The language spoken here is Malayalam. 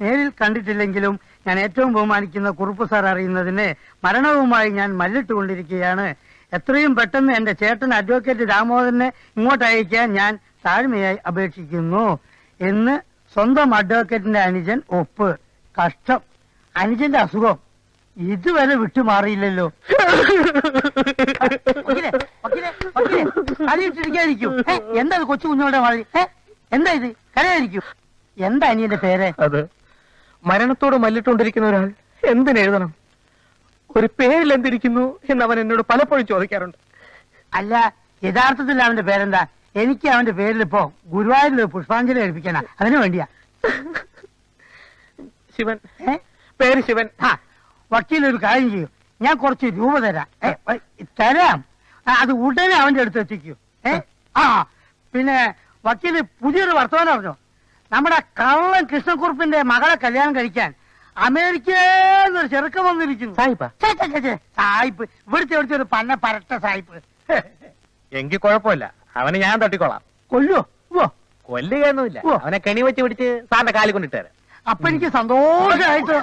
നേരിൽ കണ്ടിട്ടില്ലെങ്കിലും ഞാൻ ഏറ്റവും ബഹുമാനിക്കുന്ന കുറുപ്പ് സാർ അറിയുന്നതിന് മരണവുമായി ഞാൻ മല്ലിട്ടുകൊണ്ടിരിക്കുകയാണ്. എത്രയും പെട്ടെന്ന് എന്റെ ചേട്ടൻ അഡ്വക്കേറ്റ് ദാമോദരനെ ഇങ്ങോട്ട് അയക്കാൻ ഞാൻ താഴ്മയായി അപേക്ഷിക്കുന്നു. എന്ന് സ്വന്തം അഡ്വക്കേറ്റിന്റെ അനുജൻ ഒപ്പ്. കഷ്ടം. അനുജന്റെ അസുഖം. ഇതുവരെ വിട്ടുമാറിയില്ലല്ലോ. ഏ, എന്താ കൊച്ചു കുഞ്ഞോടെ മാറി എന്താ ഇത്? കരയായിരിക്കും എന്താ അനിയന്റെ പേര്? മരണത്തോട് മല്ലിട്ടുകൊണ്ടിരിക്കുന്ന ഒരാൾ എന്തിനെഴുതണം ഒരു പേരിൽ എന്തിരിക്കുന്നു എന്ന് അവൻ എന്നോട് പലപ്പോഴും ചോദിക്കാറുണ്ട്. അല്ല യഥാർത്ഥത്തിൽ അവന്റെ പേരെന്താ? എനിക്ക് അവന്റെ പേരിൽ ഇപ്പോ ഗുരുവായൂരിൽ പുഷ്പാഞ്ജലി കഴിപ്പിക്കണ അതിനു വേണ്ടിയാ. ശിവൻ. പേര് ശിവൻ. ആ വക്കീൽ ഒരു കാര്യം ചെയ്യും. ഞാൻ കുറച്ച് രൂപ തരാം. തരാം. അത് ഉടനെ അവന്റെ അടുത്ത് എത്തിക്കൂ. ഏ? ആ പിന്നെ വക്കീൽ പുതിയൊരു വർത്തമാനം അറിഞ്ഞോ? നമ്മുടെ കള്ളൻ കൃഷ്ണക്കുറുപ്പിന്റെ മകളെ കല്യാണം കഴിക്കാൻ അമേരിക്കയിൽ ഒരു ചെറുക്കം വന്നിരിക്കുന്നു. സായിപ്പ്. സായിപ്പ്. ഇവിടുത്തെ ഇവിടുത്തെ ഒരു പന്ന പരട്ട സായിപ്പ്. എങ്കിൽ കുഴപ്പമില്ല. അവനെ ഞാൻ തട്ടിക്കോളാം. കൊല്ലോ ഓ കൊല്ലുകയൊന്നുമില്ല. ഓ. അവനെ കെണി വെച്ച് പിടിച്ച് സാറിന്റെ കാലിൽ കൊണ്ടിട്ട് തരാം അപ്പൊ എനിക്ക് സന്തോഷമായിട്ട്.